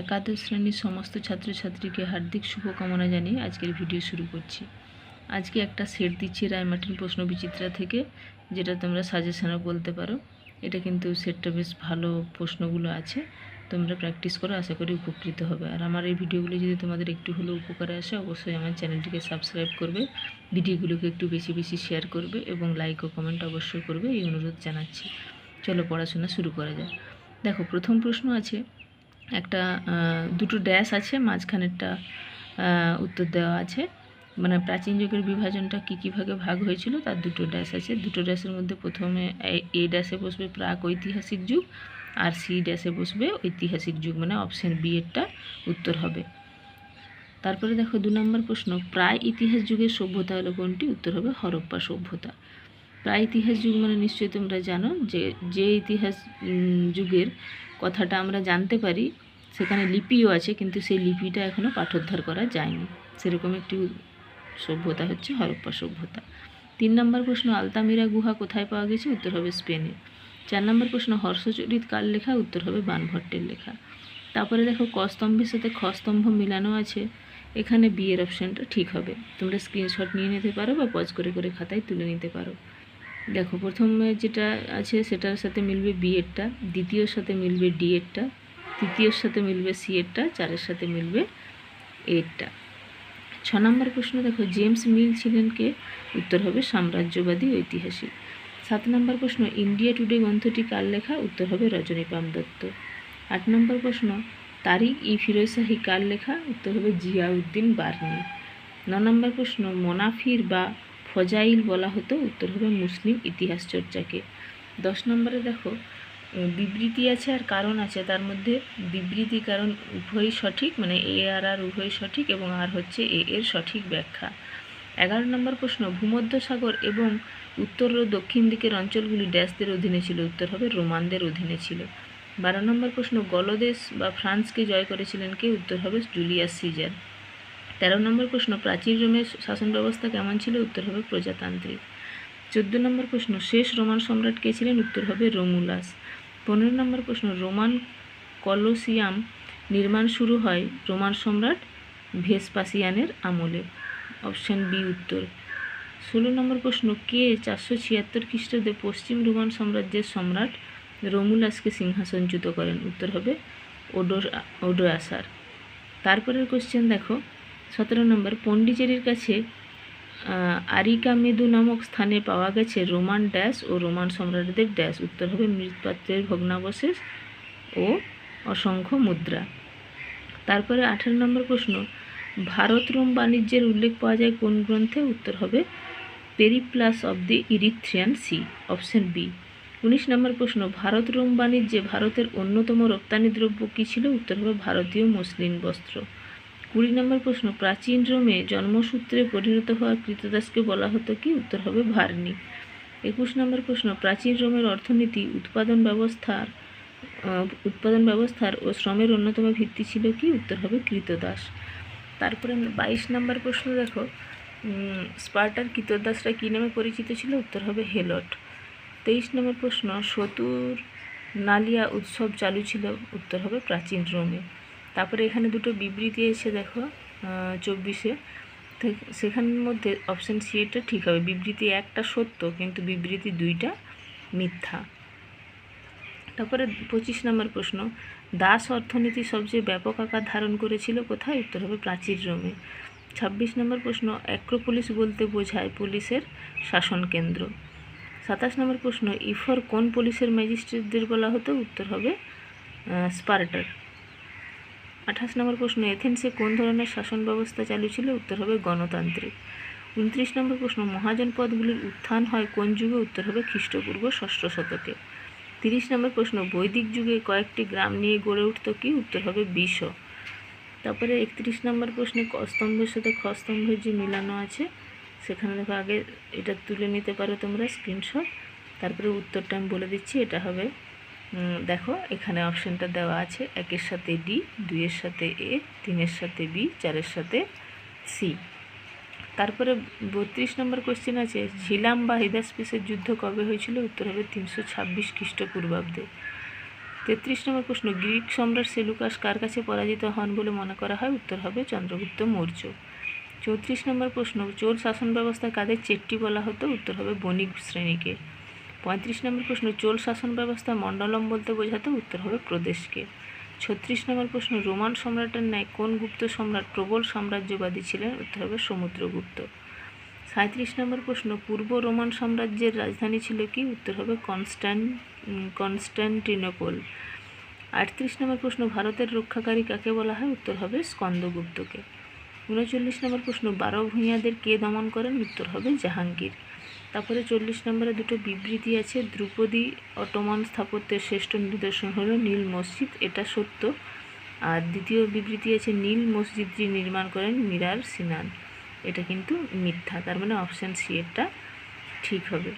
একাদশ শ্রেণির সমস্ত ছাত্রছাত্রীকে হার্দিক শুভকামনা জানিয়ে আজকের ভিডিও শুরু করছি। আজকে একটা সেট দিচ্ছি রায়মার্টিন প্রশ্ন বিচিত্রা থেকে, যেটা তোমরা সাজেশনও বলতে পারো। এটা কিন্তু সেটটা বেশ ভালো প্রশ্নগুলো আছে, তোমরা প্র্যাকটিস করো, আশা করি উপকৃত হবে। আর আমার এই ভিডিওগুলো যদি তোমাদের একটু হলেও উপকারে আসে, অবশ্যই আমার চ্যানেলটিকে সাবস্ক্রাইব করবে, ভিডিওগুলোকে একটু বেশি বেশি শেয়ার করবে এবং লাইক ও কমেন্ট অবশ্যই করবে, এই অনুরোধ জানাচ্ছি। চলো পড়াশোনা শুরু করা যাক। দেখো, প্রথম প্রশ্ন আছে একটা দুটো ড্যাশ আছে, মাঝখানেরটা উত্তর দেওয়া আছে। মানে প্রাচীন যুগের বিভাজনটা কী কী ভাগে হয়েছিল, তার দুটো ড্যাশ আছে। দুটো ড্যাশের মধ্যে প্রথমে এ ড্যাশে বসবে প্রাক ঐতিহাসিক যুগ, আর সি ড্যাশে বসবে ঐতিহাসিক যুগ মানে অপশান বি এরটা উত্তর হবে। তারপরে দেখো দু নম্বর প্রশ্ন, প্রায় ইতিহাস যুগের সভ্যতা হলো কোনটি? উত্তর হবে হরপ্পা সভ্যতা। প্রায় ইতিহাস যুগ মানে নিশ্চয়ই তোমরা জানো যে যে ইতিহাস যুগের কথাটা আমরা জানতে পারি, সেখানে লিপিও আছে, কিন্তু সেই লিপিটা এখনও পাঠোদ্ধার করা যায়নি। সেরকম একটি সভ্যতা হচ্ছে হরপ্পা সভ্যতা। তিন নম্বর প্রশ্ন, আলতামিরা গুহা কোথায় পাওয়া গেছে? উত্তর হবে স্পেনে। চার নম্বর প্রশ্ন, হর্ষচরিত কার লেখা? উত্তর হবে বানভট্টের লেখা। তারপরে দেখো, ক স্তম্ভের সাথে খ স্তম্ভ মিলানো আছে। এখানে বিয়ের অপশানটা ঠিক হবে। তোমরা স্ক্রিনশট নিয়ে নিতে পারো বা পজ করে করে খাতায় তুলে নিতে পারো। দেখো, প্রথমে যেটা আছে সেটার সাথে মিলবে বি এরটা দ্বিতীয়র সাথে মিলবে ডি এরটা তৃতীয়র সাথে মিলবে সি এরটা, চারের সাথে মিলবে এরটা। ছ নম্বর প্রশ্ন, দেখো, জেমস মিল ছিলেন কে? উত্তর হবে সাম্রাজ্যবাদী ঐতিহাসিক। সাত নম্বর প্রশ্ন, ইন্ডিয়া টুডে গ্রন্থটি কার লেখা? উত্তর হবে রজনীপাম দত্ত। আট নম্বর প্রশ্ন তারিক ই ফিরোজ শাহী কার লেখা? উত্তর হবে জিয়াউদ্দিন বার্নি। ন নম্বর প্রশ্ন, মোনাফির বা ফজাইল বলা হতো, উত্তর হবে মুসলিম ইতিহাস চর্চাকে। দশ নম্বরে দেখো বিবৃতি আছে আর কারণ আছে, তার মধ্যে বিবৃতি কারণ উভয়ই সঠিক মানে এ আর আর উভয়ই সঠিক এবং আর হচ্ছে এ এর সঠিক ব্যাখ্যা। এগারো নম্বর প্রশ্ন, ভূমধ্যসাগর এবং উত্তর ও দক্ষিণ দিকের অঞ্চলগুলি ড্যাশদের অধীনে ছিল, উত্তর হবে রোমানদের অধীনে ছিল। বারো নম্বর প্রশ্ন, গলদেশ বা ফ্রান্সকে জয় করেছিলেন কে, উত্তর হবে জুলিয়াস সিজার। তেরো নম্বর প্রশ্ন প্রাচীন রোমের শাসন ব্যবস্থা কেমন ছিল? উত্তর হবে প্রজাতান্ত্রিক। চোদ্দ নম্বর প্রশ্ন, শেষ রোমান সম্রাট কে ছিলেন? উত্তর হবে রোমুলাস। পনেরো নম্বর প্রশ্ন, রোমান কলোসিয়াম নির্মাণ শুরু হয় রোমান সম্রাট ভেসপাসিয়ানের আমলে? অপশন বি উত্তর। ষোলো নম্বর প্রশ্ন, কে চারশো ছিয়াত্তর খ্রিস্টাব্দে পশ্চিম রোমান সাম্রাজ্যের সম্রাট রোমুলাসকে সিংহাসনচ্যুত করেন? উত্তর হবে ওডোর, ওডোয়াসার। তারপরের কোশ্চেন দেখো। সতেরো নম্বর, পন্ডিচেরির কাছে আরিকামেদু নামক স্থানে পাওয়া গেছে রোমান ড্যাশ ও রোমান সম্রাটদের ড্যাশ। উত্তর হবে মৃৎপাত্রের ভগ্নাবশেষ ও অসংখ্য মুদ্রা। তারপরে আঠারো নম্বর প্রশ্ন, ভারত রোম বাণিজ্যের উল্লেখ পাওয়া যায় কোন গ্রন্থে? উত্তর হবে Periplus of the Erythraean Sea, option B. উনিশ নম্বর প্রশ্ন, ভারত রোম বাণিজ্যে ভারতের অন্যতম রপ্তানি দ্রব্য কী ছিল? উত্তর হবে ভারতীয় মসলিন বস্ত্র। কুড়ি নম্বর প্রশ্ন, প্রাচীন রোমে জন্মসূত্রে পরিণত হওয়া কৃতদাসকে বলা হতো কি? উত্তর হবে ভার্নি। একুশ নম্বর প্রশ্ন, প্রাচীন রোমের অর্থনীতি, উৎপাদন ব্যবস্থার উৎপাদন ব্যবস্থার ও শ্রমের অন্যতম ভিত্তি ছিল কি? উত্তর হবে কৃতদাস। তারপরে বাইশ নম্বর প্রশ্ন দেখো। স্পার্টার কৃতদাসরা কী নামে পরিচিত ছিল? উত্তর হবে হেলট। তেইশ নম্বর প্রশ্ন, সতুর নালিয়া উৎসব চালু ছিল? উত্তর হবে প্রাচীন রোমে। তারপরে এখানে দুটো বিবৃতি এসে দেখো চব্বিশে। সেখানের মধ্যে অপশান সি এটা ঠিক হবে। বিবৃতি একটা সত্য, কিন্তু বিবৃতি দুইটা মিথ্যা। তারপরে পঁচিশ নম্বর প্রশ্ন, দাস অর্থনীতি সবচেয়ে ব্যাপক আকার ধারণ করেছিল কোথায়? উত্তর হবে প্রাচীর রোমে। ছাব্বিশ নম্বর প্রশ্ন, অ্যাক্রোপলিস বলতে বোঝায় পুলিশের শাসন কেন্দ্র। সাতাশ নম্বর প্রশ্ন, ইফর কোন পুলিশের ম্যাজিস্ট্রেটদের বলা হতো? উত্তর হবে স্পার্টার। আঠাশ নম্বর প্রশ্ন, এথেন্সে কোন ধরনের শাসন ব্যবস্থা চালু ছিল? উত্তর হবে গণতান্ত্রিক। উনত্রিশ নম্বর প্রশ্ন, মহাজন পদগুলির উত্থান হয় কোন যুগে? উত্তর হবে খ্রিস্টপূর্ব ষষ্ঠ শতকে। তিরিশ নম্বর প্রশ্ন, বৈদিক যুগে কয়েকটি গ্রাম নিয়ে গড়ে উঠত কি? উত্তর হবে বিষ তারপরে একত্রিশ নম্বর প্রশ্নে ক স্তম্ভের সাথে খস্তম্ভের যে মিলানো আছে, সেখানে দেখো আগে এটা তুলে নিতে পারো তোমরা স্ক্রিনশট তারপরে উত্তরটা আমি বলে দিচ্ছি, এটা হবে দেখো, এখানে অপশানটা দেওয়া আছে, একের সাথে ডি দুইয়ের সাথে এ তিনের সাথে বি চারের সাথে সি তারপরে বত্রিশ নম্বর কোশ্চেন আছে, ঝিলাম বা হিদাসপিসের যুদ্ধ কবে হয়েছিল? উত্তর হবে তিনশো ছাব্বিশ খ্রিস্টপূর্বাব্দে। তেত্রিশ নম্বর প্রশ্ন, গ্রিক সম্রাট সেলুকাস কার কাছে পরাজিত হন বলে মনে করা হয়? উত্তর হবে চন্দ্রগুপ্ত মৌর্য। চৌত্রিশ নম্বর প্রশ্ন, চোর শাসন ব্যবস্থায় কাদের চেট্টি বলা হতো? উত্তর হবে বণিক শ্রেণীকে। পঁয়ত্রিশ নম্বর প্রশ্ন চোল শাসন ব্যবস্থা মণ্ডলম বলতে বোঝাতো উত্তর হবে প্রদেশকে। ছত্রিশ নম্বর প্রশ্ন রোমান সম্রাটের ন্যায় কোন গুপ্ত সম্রাট প্রবল সাম্রাজ্যবাদী ছিলেন? উত্তর হবে সমুদ্রগুপ্ত। সাঁত্রিশ নম্বর প্রশ্ন পূর্ব রোমান সাম্রাজ্যের রাজধানী ছিল কি? উত্তর হবে কনস্ট্যান উম, কনস্ট্যান্টিনোপল আটত্রিশ নম্বর প্রশ্ন ভারতের রক্ষাকারী কাকে বলা হয়? উত্তর হবে স্কন্দগুপ্তকে। উনচল্লিশ নম্বর প্রশ্ন, বারো ভূঁইয়াদের কে দমন করেন? উত্তর হবে জাহাঙ্গীর। তারপরে চল্লিশ নম্বরে দুটো বিবৃতি আছে, দ্রুপদী অটোমান স্থাপত্যের শ্রেষ্ঠ নিদর্শন হলো নীল মসজিদ, এটা সত্য। আর দ্বিতীয় বিবৃতি আছে, নীল মসজিদটি নির্মাণ করেন মিরার সিনান। এটা কিন্তু মিথ্যা, তার মানে অপশান সি এরটা ঠিক হবে।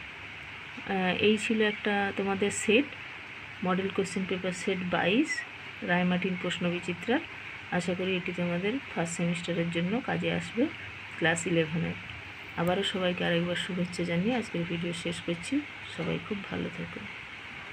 এই ছিল একটা তোমাদের set, model question paper set বাইশ রায়মার্টিন প্রশ্ন বিচিত্রার আশা করি এটি তোমাদের ফার্স্ট সেমিস্টারের জন্য কাজে আসবে ক্লাস ইলেভেনে আবারও সবাইকে আরেকবার শুভেচ্ছা জানিয়ে আজকের ভিডিও শেষ করছি। সবাই খুব ভালো থেকো।